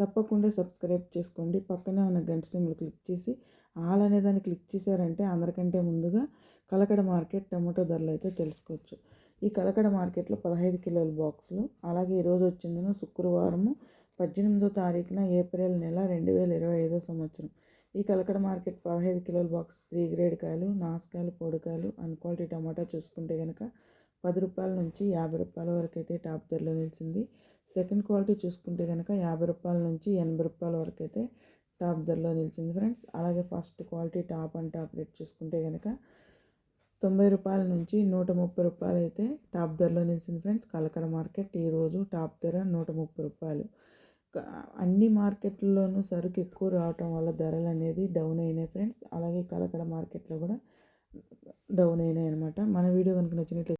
తప్పకుండా సబ్స్క్రైబ్ చేసుకోండి. పక్కనే ఉన్న గంట సింబల్ క్లిక్ చేసి ఆల్ అనే దాన్ని క్లిక్ చేశారంటే అందరికంటే ముందుగా కలకడ మార్కెట్ టమాటో ధరలు అయితే తెలుసుకోవచ్చు. ఈ కలకడ మార్కెట్లో పదహైదు కిలోల బాక్సులు అలాగే ఈరోజు వచ్చిందిన శుక్రవారము పద్దెనిమిదో తారీఖున ఏప్రిల్ నెల రెండు వేల ఇరవై ఐదో సంవత్సరం. ఈ కలకడ మార్కెట్ పదహైదు కిలోల బాక్స్ త్రీ గ్రేడ్ కాయలు నాసుకాయలు పొడికాయలు అన్ క్వాలిటీ టమాటా చూసుకుంటే కనుక పది రూపాయల నుంచి యాభై రూపాయల వరకు అయితే టాప్ ధరలో నిలిచింది. సెకండ్ క్వాలిటీ చూసుకుంటే కనుక యాభై రూపాయల నుంచి ఎనభై రూపాయల వరకు అయితే టాప్ ధరలో నిలిచింది ఫ్రెండ్స్. అలాగే first quality top and top rate చూసుకుంటే కనుక తొంభై రూపాయల నుంచి నూట ముప్పై రూపాయలు అయితే టాప్ ధరలో నిలిచింది ఫ్రెండ్స్. కలకడ మార్కెట్ ఈరోజు టాప్ ధర నూట ముప్పై రూపాయలు. అన్ని మార్కెట్లలోనూ సరుకు ఎక్కువ రావటం వల్ల ధరలు అనేది డౌన్ అయినాయి ఫ్రెండ్స్. అలాగే కలకడ మార్కెట్లో కూడా డౌన్ అయినాయి అనమాట మన వీడియో కనుక నచ్చినట్లయితే